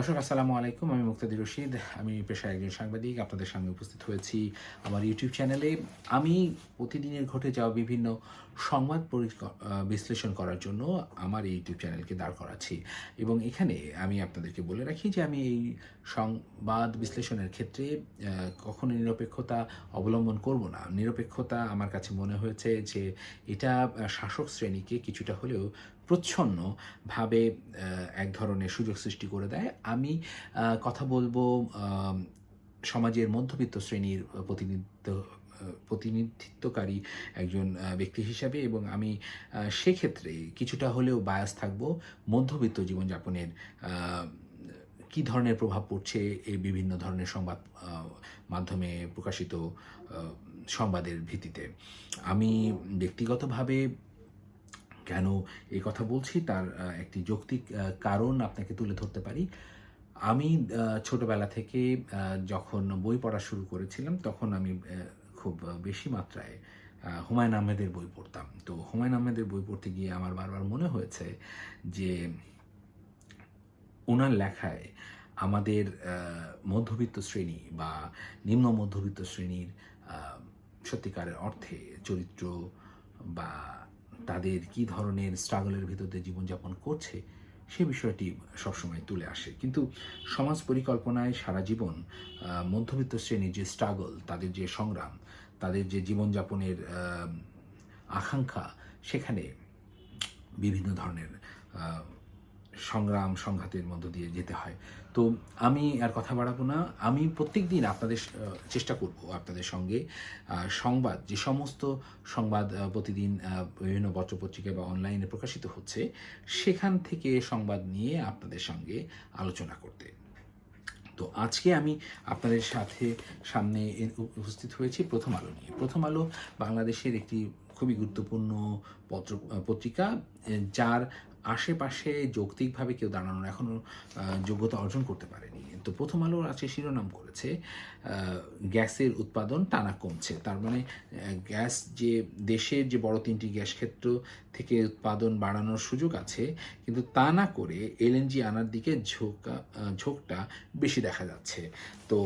দর্শক, আসসালামু আলাইকুম। আমি মুক্তাদি রশিদ, আমি পেশায় একজন সাংবাদিক। আপনাদের সামনে উপস্থিত হয়েছি আমার ইউটিউব চ্যানেলে আমি প্রতিদিনের ঘটে যাওয়া বিভিন্ন সংবাদ বিশ্লেষণ করার জন্য আমার এই ইউটিউব চ্যানেলকে দাঁড় করাচ্ছি। এবং এখানে আমি আপনাদেরকে বলে রাখি যে, আমি এই সংবাদ বিশ্লেষণের ক্ষেত্রে কখনো নিরপেক্ষতা অবলম্বন করব না। নিরপেক্ষতা আমার কাছে মনে হয়েছে যে, এটা শাসক শ্রেণীকে কিছুটা হলেও প্রচ্ছন্নভাবে এক ধরনের সুযোগ সৃষ্টি করে দেয়। আমি কথা বলব সমাজের মধ্যবিত্ত শ্রেণির প্রতিনিধিত্ব প্রতিনিধিত্বকারী একজন ব্যক্তি হিসাবে এবং আমি সেক্ষেত্রে কিছুটা হলেও বায়াস থাকব মধ্যবিত্ত জীবনযাপনের কি ধরনের প্রভাব পড়ছে এই বিভিন্ন ধরনের সংবাদ মাধ্যমে প্রকাশিত সংবাদের ভিত্তিতে। আমি ব্যক্তিগতভাবে কেন এই কথা বলছি? তার একটি যৌক্তিক কারণ আপনাকে তুলে ধরতে পারি। আমি ছোটবেলা থেকে যখন বই পড়া শুরু করেছিলাম, তখন আমি খুব বেশি মাত্রায় হুমায়ুন আহমেদের বই পড়তাম। তো হুমায়ুন আহমেদের বই পড়তে গিয়ে আমার বারবার মনে হয়েছে যে ওনার লেখায় আমাদের মধ্যবিত্ত শ্রেণি বা নিম্ন মধ্যবিত্ত শ্রেণির সত্যিকারের অর্থে চরিত্র বা তাদের কি ধরনের স্ট্রাগলের ভিতর জীবনযাপন করছে, সে বিষয়টি সবসময় তুলে আসে। কিন্তু সমাজ পরিকল্পনায় সারা জীবন মধ্যবিত্ত শ্রেণির যে স্ট্রাগল, তাদের যে সংগ্রাম, তাদের যে জীবনযাপনের আকাঙ্ক্ষা, সেখানে বিভিন্ন ধরনের সংগ্রাম, সংঘাতের মধ্য দিয়ে যেতে হয়। তো আমি আর কথা বাড়াবো না। আমি প্রত্যেক দিন আপনাদের চেষ্টা করব আপনাদের সঙ্গে সংবাদ, যে সমস্ত সংবাদ প্রতিদিন বিভিন্ন পত্রপত্রিকা বা অনলাইনে প্রকাশিত হচ্ছে, সেখান থেকে সংবাদ নিয়ে আপনাদের সঙ্গে আলোচনা করতে। তো আজকে আমি আপনাদের সাথে, সামনে উপস্থিত হয়েছি প্রথম আলো নিয়ে। প্রথম আলো বাংলাদেশের একটি খুবই গুরুত্বপূর্ণ পত্র পত্রিকা যার আশেপাশে যৌক্তিকভাবে কেউ দাঁড়ানোর এখনও যোগ্যতা অর্জন করতে পারেনি। তো প্রথম আলো আছে শিরোনাম করেছে গ্যাসের উৎপাদন টানা কমছে। তার মানে গ্যাস যে দেশের যে বড় তিনটি গ্যাস ক্ষেত্র থেকে উৎপাদন বাড়ানোর সুযোগ আছে, কিন্তু তা না করে এলএনজি আনার দিকে ঝোঁকা ঝোঁকটা বেশি দেখা যাচ্ছে। তো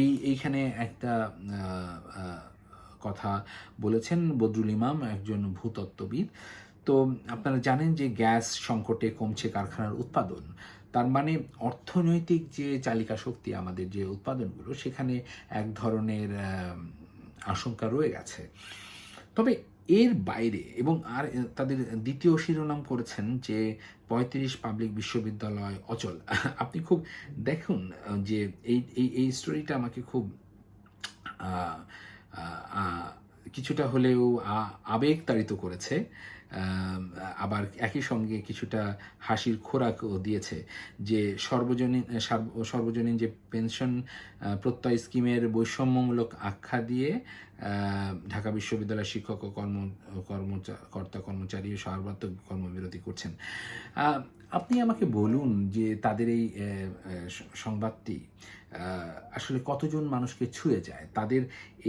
এই, এইখানে একটা কথা বলেছেন বদরুল ইমাম, একজন ভূতত্ত্ববিদ। তো আপনারা জানেন যে গ্যাস সংকটে কমছে কারখানার উৎপাদন। তার মানে অর্থনৈতিক যে চালিকা শক্তি আমাদের যে উৎপাদনগুলো, সেখানে এক ধরনের আশঙ্কা রয়ে গেছে। তবে এর বাইরে এবং আর তাদের দ্বিতীয় শিরোনাম করেছেন যে পঁয়ত্রিশ পাবলিক বিশ্ববিদ্যালয় অচল। আপনি খুব দেখুন যে এই এই স্টোরিটা আমাকে খুব কিছুটা হলেও আবেগ তাড়িত করেছে আবার একই সঙ্গে কিছুটা হাসির খোরাকও দিয়েছে যে সর্বজনীন সর্বজনীন যে পেনশন প্রত্যয় স্কিমের বৈষম্যমূলক আখ্যা দিয়ে ঢাকা বিশ্ববিদ্যালয়ের শিক্ষক ও কর্ম, কর্মচা- কর্তা কর্মচারী সর্বাত্মক কর্মবিরতি করছেন। আপনি আমাকে বলুন যে তাদের এই সংবাদটি আসলে কতজন মানুষকে ছুঁয়ে যায়, তাদের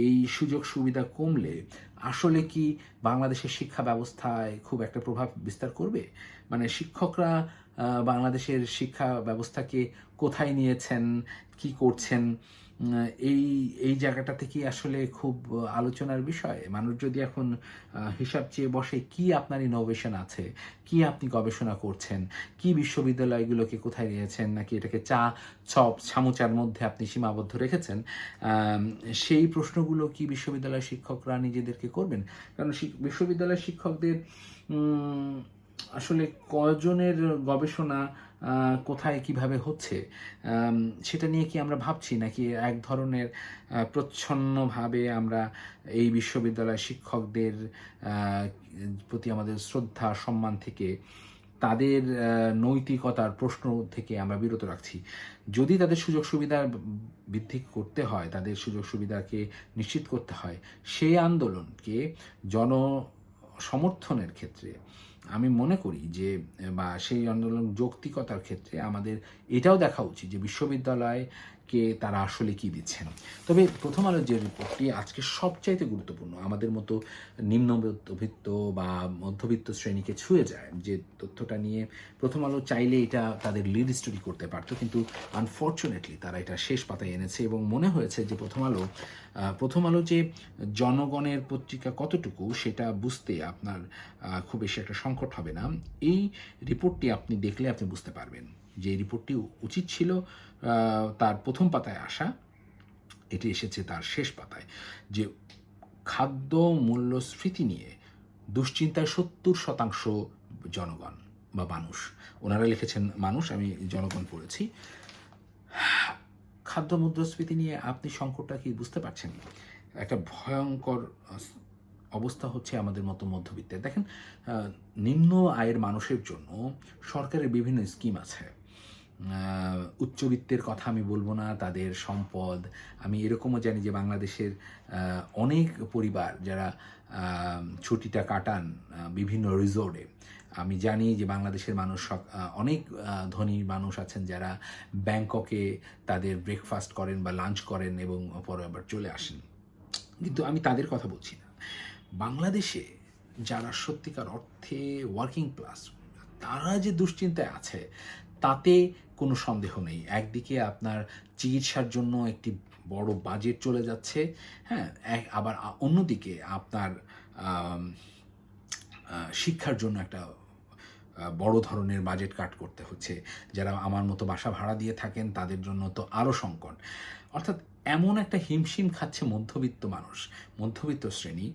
এই সুযোগ সুবিধা কমলে আসলে কি বাংলাদেশের শিক্ষা ব্যবস্থায় খুব একটা প্রভাব বিস্তার করবে? মানে শিক্ষকরা বাংলাদেশের শিক্ষা ব্যবস্থাকে কোথায় নিয়েছেন, কি করছেন? এই এই জায়গাটাতে কি আসলে খুব আলোচনার বিষয়। মানুষ যদি এখন হিসাব চেয়ে বসে কি আপনার ইনোভেশন আছে, কি আপনি গবেষণা করছেন, কি বিশ্ববিদ্যালয়গুলোকে কোথায় নিয়েছেন, নাকি এটাকে চা চপ ছামুচার মধ্যে আপনি সীমাবদ্ধ রেখেছেন সেই প্রশ্নগুলো কি বিশ্ববিদ্যালয়ের শিক্ষকরা নিজেদেরকে করবেন? কারণ বিশ্ববিদ্যালয়ের শিক্ষকদের আসলে কজনের গবেষণা কোথায় কীভাবে হচ্ছে সেটা নিয়ে কি আমরা ভাবছি? নাকি এক ধরনের প্রচ্ছন্নভাবে আমরা এই বিশ্ববিদ্যালয়ের শিক্ষকদের প্রতি আমাদের শ্রদ্ধা, সম্মান থেকে তাদের নৈতিকতার প্রশ্ন থেকে আমরা বিরত রাখছি। যদি তাদের সুযোগ সুবিধা বৃদ্ধি করতে হয়, তাদের সুযোগ সুবিধাকে নিশ্চিত করতে হয়, সেই আন্দোলনকে জন, সমর্থনের ক্ষেত্রে আমি মনে করি যে, বা সেই আন্দোলন যৌক্তিকতার ক্ষেত্রে আমাদের এটাও দেখা উচিত যে বিশ্ববিদ্যালয় কে তারা আসলে কি দিচ্ছেন। তবে প্রথম আলোর যে রিপোর্টটি আজকে সবচাইতে গুরুত্বপূর্ণ, আমাদের মতো নিম্ন মধ্যবিত্ত বা মধ্যবিত্ত শ্রেণীকে ছুঁয়ে যায় যে, তথ্যটা নিয়ে প্রথম আলো চাইলে এটা তাদের লিড স্টোরি করতে পারতো, কিন্তু আনফর্চুনেটলি তারা এটা শেষ পাতায় এনেছে এবং মনে হয়েছে যে, প্রথম আলো প্রথম আলো যে জনগণের পত্রিকা কতটুকু সেটা বুঝতে আপনার খুব বেশি একটা সংকট হবে না। এই রিপোর্টটি আপনি দেখলে আপনি বুঝতে পারবেন যে রিপোর্টটি উচিত ছিল তার প্রথম পাতায় আসা, এটি এসেছে তার শেষ পাতায়, যে খাদ্য মূল্যস্ফীতি নিয়ে দুশ্চিন্তায় সত্তর শতাংশ জনগণ বা মানুষ। ওনারা লিখেছেন মানুষ, আমি জনগণ পড়েছি। খাদ্য মুদ্রাস্ফীতি নিয়ে আপনি সংকটটা কি বুঝতে পারছেন? একটা ভয়ঙ্কর অবস্থা হচ্ছে আমাদের মতো মধ্যবিত্তের। দেখেন নিম্ন আয়ের মানুষের জন্য সরকারের বিভিন্ন স্কিম আছে। উচ্চবিত্তের কথা আমি বলব না, তাদের সম্পদ। আমি এরকমও জানি যে বাংলাদেশের অনেক পরিবার যারা ছুটিটা কাটান বিভিন্ন রিসোর্টে। আমি জানি যে বাংলাদেশের মানুষ অনেক ধনী মানুষ আছেন যারা ব্যাংককে তাদের ব্রেকফাস্ট করেন বা লাঞ্চ করেন এবং পরে আবার চলে আসেন। কিন্তু আমি তাদের কথা বলছি না। বাংলাদেশে যারা সত্যিকার অর্থে ওয়ার্কিং ক্লাস তারা যে দুশ্চিন্তায় আছে, তাতে কোনো সন্দেহ নেই। একদিকে আপনার চিকিৎসার জন্য একটি বড় বাজেট চলে যাচ্ছে হ্যাঁ আবার অন্যদিকে আপনার শিক্ষার জন্য একটা বড় ধরনের বাজেট কাট করতে হচ্ছে। যারা আমার মতো বাসা ভাড়া দিয়ে থাকেন, তাদের জন্য তো আরও সংকট। অর্থাৎ এমন একটা হিমশিম খাচ্ছে মধ্যবিত্ত মানুষ, মধ্যবিত্ত শ্রেণি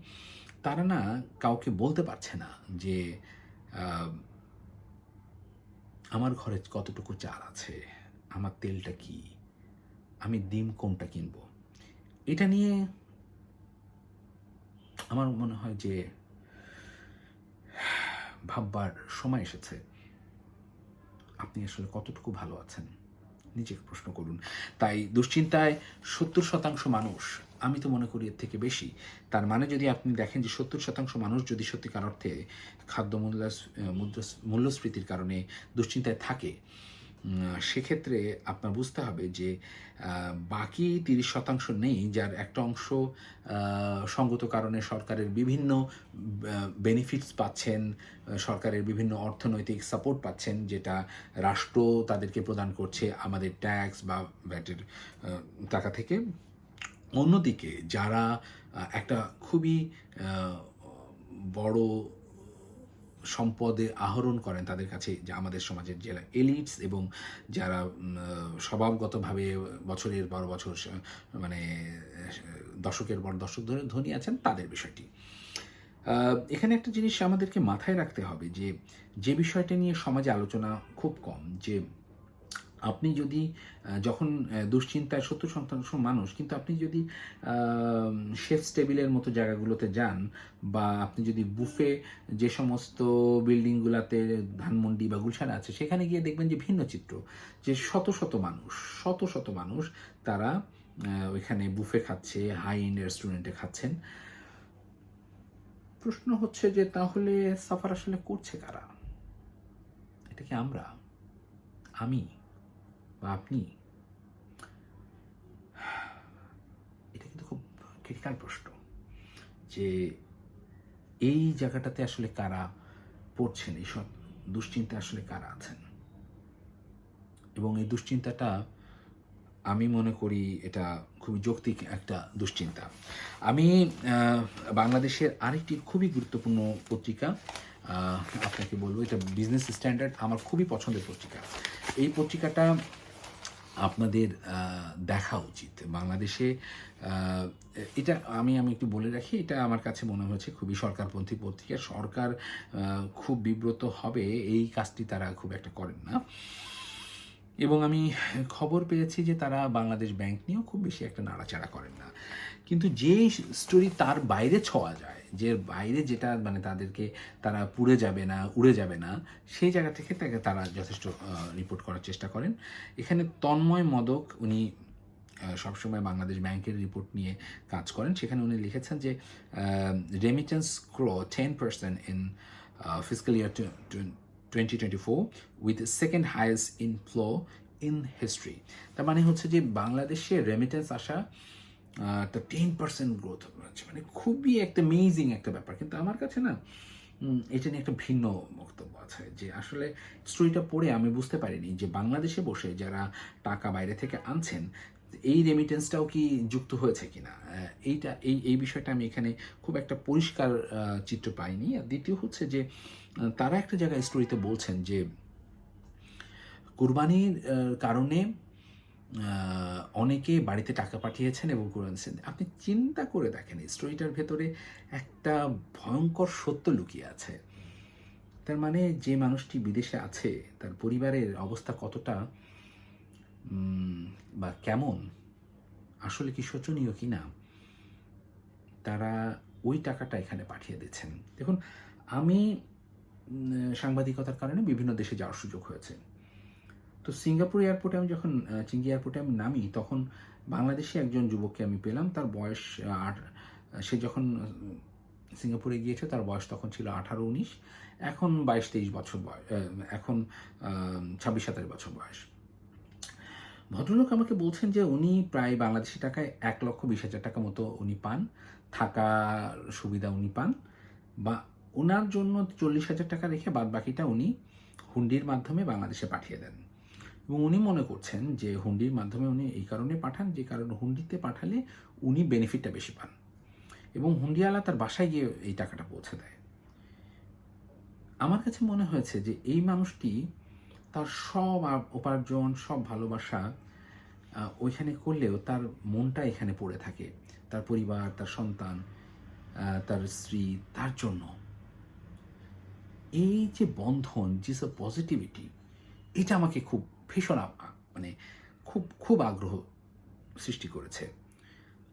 তারা না কাউকে বলতে পারছে না যে আমার ঘরে কতটুকু চাল আছে? আমার তেলটা কি? আমি ডিম কোনটা কিনবো? এটা নিয়ে আমার মনে হয় যে, ভাববার সময় এসেছে। আপনি আসলে কতটুকু ভালো আছেন? নিজেকে প্রশ্ন করুন। তাই দুশ্চিন্তায় সত্তর শতাংশ মানুষ আমি তো মনে করি এর থেকে বেশি। তার মানে যদি আপনি দেখেন যে সত্তর শতাংশ মানুষ যদি সত্যিকার অর্থে খাদ্য মূল্য মূল্যস্ফীতির কারণে দুশ্চিন্তায় থাকে সেক্ষেত্রে আপনার বুঝতে হবে যে বাকি তিরিশ শতাংশ নেই যার একটা অংশ সঙ্গত কারণে সরকারের বিভিন্ন বেনিফিটস পাচ্ছেন, সরকারের বিভিন্ন অর্থনৈতিক সাপোর্ট পাচ্ছেন, যেটা রাষ্ট্র তাদেরকে প্রদান করছে আমাদের ট্যাক্স বা ব্যাটের টাকা থেকে। অন্যদিকে যারা একটা খুবই বড় সম্পদে আহরণ করেন তাদের কাছে যে আমাদের সমাজের যারা এলিটস এবং যারা স্বভাবগতভাবে বছরের পর বছর মানে দশকের পর দশক ধরে ধনী আছেন তাদের বিষয়টি। এখানে একটা জিনিস আমাদেরকে মাথায় রাখতে হবে যে যে বিষয়টা নিয়ে সমাজে আলোচনা খুব কম যে আপনি যদি যখন দুশ্চিন্তায় সত্তর শতাংশ মানুষ, কিন্তু আপনি যদি শেফস টেবিলের মতো জায়গাগুলোতে যান বা আপনি যদি বুফে যে সমস্ত বিল্ডিংগুলোতে ধানমন্ডি বা গুলশান আছে, সেখানে গিয়ে দেখবেন যে ভিন্ন চিত্র, যে শত শত মানুষ, শত শত মানুষ তারা ওইখানে বুফে খাচ্ছে হাই এন্ড রেস্টুরেন্টে খাচ্ছেন। প্রশ্ন হচ্ছে যে তাহলে সাফার আসলে করছে কারা? এটা কি আমরা? আমি? বা আপনি? এটা কিন্তু খুব ক্রিটিক্যাল প্রশ্ন যে এই জায়গাটাতে আসলে কারা পড়ছেন এইসব দুশ্চিন্তা আসলে কারা আছেন? এবং এই দুশ্চিন্তাটা আমি মনে করি এটা খুবই যৌক্তিক একটা দুশ্চিন্তা। আমি বাংলাদেশের আরেকটি খুবই গুরুত্বপূর্ণ পত্রিকা আপনাকে বলব, এটা বিজনেস স্ট্যান্ডার্ড আমার খুবই পছন্দের পত্রিকা। এই পত্রিকাটা আপনাদের দেখা উচিত। বাংলাদেশে এটা আমি আমি একটু বলে রাখি, এটা আমার কাছে মনে হয়েছে খুবই সরকারপন্থী পত্রিকা। সরকার খুব বিব্রত হবে, এই কাজটি তারা খুব একটা করেন না। এবং আমি খবর পেয়েছি যে তারা বাংলাদেশ ব্যাংক নিয়েও খুব বেশি একটা নাড়াচাড়া করেন না। কিন্তু যে স্টোরি তার বাইরে ছোঁয়া যায়, যে বাইরে যেটা মানে তাদেরকে তারা পুড়ে যাবে না, উড়ে যাবে না, সেই জায়গা থেকে তাকে তারা যথেষ্ট রিপোর্ট করার চেষ্টা করেন। এখানে তন্ময় মদক উনি সবসময় বাংলাদেশ ব্যাংকের রিপোর্ট নিয়ে কাজ করেন। সেখানে উনি লিখেছেন যে remittance grow ten percent in physical year twenty twenty four with second highest inflow in history তার মানে হচ্ছে যে বাংলাদেশে রেমিটেন্স আসা একটা টেন পার্সেন্ট গ্রোথ মানে খুবই একটা মেজিং একটা ব্যাপার। কিন্তু আমার কাছে না এটা নিয়ে একটা ভিন্ন বক্তব্য আছে যে আসলে স্টোরিটা পড়ে আমি বুঝতে পারিনি যে বাংলাদেশে বসে যারা টাকা বাইরে থেকে আনছেন এই রেমিটেন্সটাও কি যুক্ত হয়েছে কিনা? এইটা, এই এই বিষয়টা আমি এখানে খুব একটা পরিষ্কার চিত্র পাইনি। আর দ্বিতীয় হচ্ছে যে তারা একটা জায়গায় স্টোরিতে বলছেন যে, কুরবানির কারণে অনেকে বাড়িতে টাকা পাঠিয়েছেন এবং কোরআন দিয়েছেন। আপনি চিন্তা করে দেখেন স্টোরিটার ভেতরে একটা ভয়ঙ্কর সত্য লুকিয়ে আছে। তার মানে যে মানুষটি বিদেশে আছে, তার পরিবারের অবস্থা কতটা বা কেমন? আসলে কি শোচনীয় কি না? তারা ওই টাকাটা এখানে পাঠিয়ে দিচ্ছেন। দেখুন, আমি সাংবাদিকতার কারণে বিভিন্ন দেশে যাওয়ার সুযোগ হয়েছে। তো সিঙ্গাপুর এয়ারপোর্টে আমি যখন চিঙ্গি এয়ারপোর্টে আমি নামি, তখন বাংলাদেশি একজন যুবককে আমি পেলাম। তার বয়স আট, সে যখন সিঙ্গাপুরে গিয়েছে, তার বয়স তখন ছিল আঠারো, উনিশ। এখন বাইশ, তেইশ বছর বয়স এখন ছাব্বিশ, সাতাশ বছর বয়স। ভদ্রলোক আমাকে বলছেন যে উনি প্রায় বাংলাদেশি টাকায় এক লক্ষ বিশ হাজার টাকা মতো উনি পান, থাকার সুবিধা উনি পান, বা ওনার জন্য চল্লিশ হাজার টাকা রেখে বাদ বাকিটা উনি হুন্ডির মাধ্যমে বাংলাদেশে পাঠিয়ে দেন। এবং উনি মনে করছেন যে হুন্ডির মাধ্যমে উনি এই কারণে পাঠান, যে কারণে হুন্ডিতে পাঠালে উনি বেনিফিটটা বেশি পান। এবং হুন্ডিওয়ালা তার বাসায় গিয়ে এই টাকাটা পৌঁছে দেয়। আমার কাছে মনে হয়েছে যে এই মানুষটি তার সব উপার্জন, সব ভালোবাসা ওইখানে করলেও তার মনটা এখানে পড়ে থাকে। তার পরিবার, তার সন্তান তার স্ত্রী, তার জন্য। এই যে বন্ধন যে পজিটিভিটি এটা আমাকে খুব ভীষণ মানে খুব খুব আগ্রহ সৃষ্টি করেছে।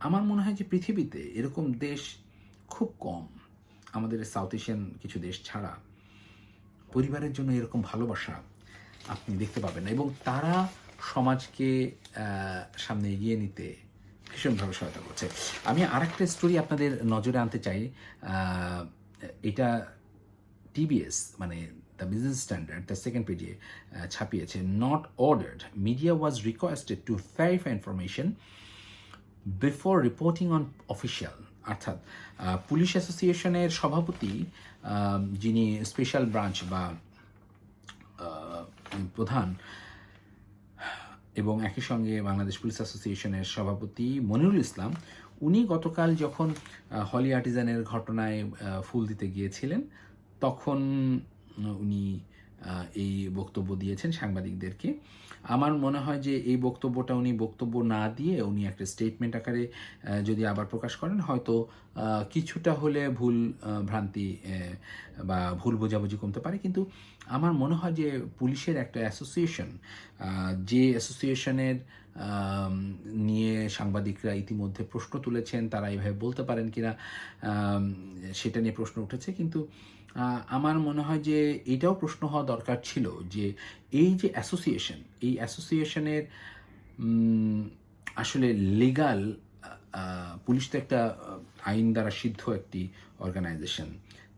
আমার মনে হয় যে পৃথিবীতে এরকম দেশ খুব কম। আমাদের সাউথ এশিয়ান কিছু দেশ ছাড়া। পরিবারের জন্য এরকম ভালোবাসা আপনি দেখতে পাবেন না। এবং তারা সমাজকে সামনে এগিয়ে নিতে ভীষণভাবে সহায়তা করছে। আমি আরেকটা স্টোরি আপনাদের নজরে আনতে চাই। এটা টিবিএস মানে the business standard the second পেজে ছাপিয়েছে। Not ordered media was requested to verify information before reporting on official অর্থাৎ পুলিশ অ্যাসোসিয়েশনের সভাপতি যিনি স্পেশাল ব্রাঞ্চ বা প্রধান। এবং একই সঙ্গে বাংলাদেশ পুলিশ অ্যাসোসিয়েশনের সভাপতি মনিরুল ইসলাম, উনি গতকাল যখন হলি আর্টিজানের ঘটনায় ফুল দিতে গিয়েছিলেন, তখন উনি এই বক্তব্য দিয়েছেন সাংবাদিকদেরকে। আমার মনে হয় যে এই বক্তব্যটা উনি বক্তব্য না দিয়ে উনি একটা স্টেটমেন্ট আকারে যদি আবার প্রকাশ করেন, হয়তো কিছুটা হলে ভুল ভ্রান্তি বা ভুল বোঝাবুঝি কমতে পারে। কিন্তু আমার মনে হয় যে পুলিশের একটা অ্যাসোসিয়েশন যে অ্যাসোসিয়েশনের নিয়ে সাংবাদিকরা ইতিমধ্যে প্রশ্ন তুলেছেন, তারা এইভাবে বলতে পারেন কিনা সেটা নিয়ে প্রশ্ন উঠেছে। কিন্তু আমার মনে হয় যে এটাও প্রশ্ন হওয়া দরকার ছিল যে এই যে অ্যাসোসিয়েশন এই অ্যাসোসিয়েশনের আসলে লিগাল পুলিশ তো একটা আইন দ্বারা সিদ্ধ একটি অর্গানাইজেশন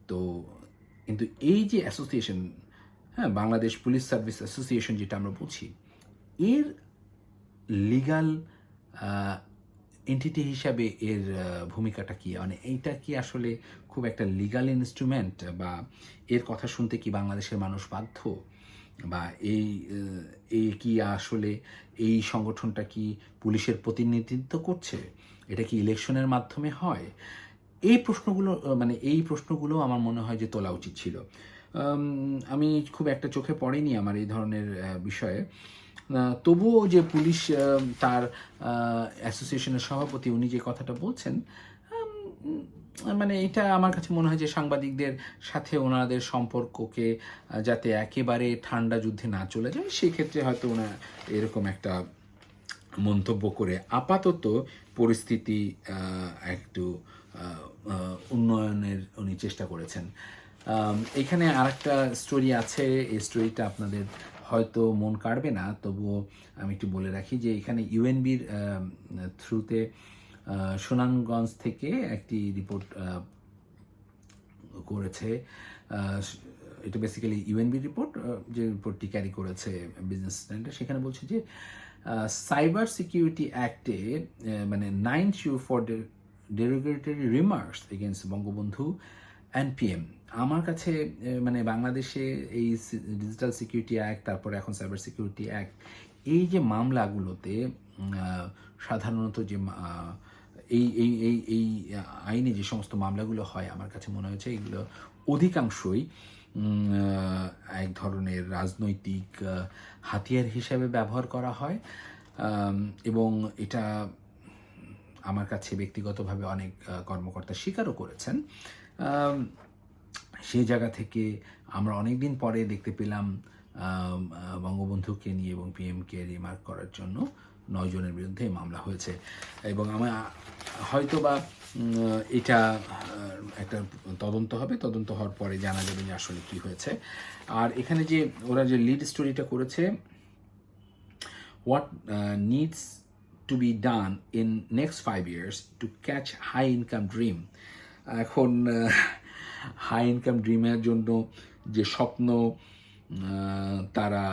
তো কিন্তু এই যে অ্যাসোসিয়েশন হ্যাঁ বাংলাদেশ পুলিশ সার্ভিস অ্যাসোসিয়েশন যেটা আমরা বলছি, এর লিগাল এন্টিটি হিসাবে এর ভূমিকাটা কি? মানে এইটা কি আসলে খুব একটা লিগাল ইনস্ট্রুমেন্ট বা এর কথা শুনতে কি বাংলাদেশের মানুষ বাধ্য? বা এই এই কি আসলে এই সংগঠনটা কি পুলিশের প্রতিনিধিত্ব করছে? এটা কি ইলেকশনের মাধ্যমে হয়? এই প্রশ্নগুলো মানে এই প্রশ্নগুলো আমার মনে হয় যে তোলা উচিত ছিল। আমি খুব একটা চোখে পড়েনি আমার এই ধরনের বিষয়ে। তবুও যে পুলিশ তার অ্যাসোসিয়েশনের সভাপতি উনি যে কথাটা বলছেন মানে এটা আমার কাছে মনে হয় যে সাংবাদিকদের সাথে ওনাদের সম্পর্ককে যাতে একেবারে ঠান্ডা যুদ্ধে না চলে যায়, সেক্ষেত্রে হয়তো ওনার এরকম একটা মন্তব্য করে আপাতত পরিস্থিতি একটু উন্নয়নের উনি চেষ্টা করেছেন। এখানে আরেকটা স্টোরি আছে, এই স্টোরিটা আপনাদের হয়তো মন কাড়বে না, তবুও আমি একটু বলে রাখি যে এখানে ইউএনবির থ্রুতে সুনামগঞ্জ থেকে একটি রিপোর্ট করেছে এটা বেসিক্যালি ইউএনবি রিপোর্ট যে রিপোর্টটি ক্যারি করেছে বিজনেস স্ট্যান্ডার্ড সেখানে বলছে যে সাইবার সিকিউরিটি অ্যাক্টে মানে nine sue for derogatory remarks against Bangabandhu and PM আমার কাছে মানে বাংলাদেশে এই ডিজিটাল সিকিউরিটি অ্যাক্ট তারপরে এখন সাইবার সিকিউরিটি অ্যাক্ট এই যে মামলাগুলোতে সাধারণত যে এই এই এই এই আইনে যে সমস্ত মামলাগুলো হয়, আমার কাছে মনে হয়েছে এগুলো অধিকাংশই এক ধরনের রাজনৈতিক হাতিয়ার হিসেবে ব্যবহার করা হয় এবং এটা আমার কাছে ব্যক্তিগতভাবে অনেক কর্মকর্তা স্বীকারও করেছেন। সেই জায়গা থেকে আমরা অনেক দিন পরে দেখতে পেলাম বঙ্গবন্ধুকে নিয়ে এবং পিএমকে রিমার্ক করার জন্য নয় জনের বিরুদ্ধে মামলা হয়েছে। এবং আমার হয়তো বা এটা একটা তদন্ত হবে। তদন্ত হওয়ার পরে জানা যাবে যে আসলে কি হয়েছে। আর এখানে যে ওরা যে লিড স্টোরিটা করেছে, what needs to be done in next five years to catch high income dream এখন হাই ইনকাম ড্রিমের জন্য যে স্বপ্ন তারা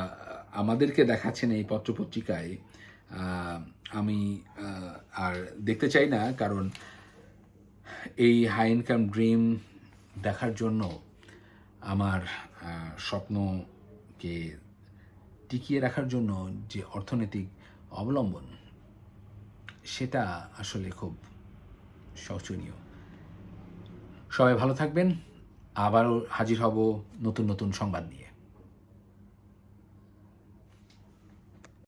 আমাদেরকে দেখাচ্ছেন এই পত্রপত্রিকায় আমি আর দেখতে চাই না কারণ এই হাই ইনকাম ড্রিম দেখার জন্য আমার স্বপ্নকে টিকিয়ে রাখার জন্য যে অর্থনৈতিক অবলম্বন, সেটা আসলে খুব শোচনীয়। সবাই ভালো থাকবেন। আবারও হাজির হব নতুন নতুন সংবাদ নিয়ে।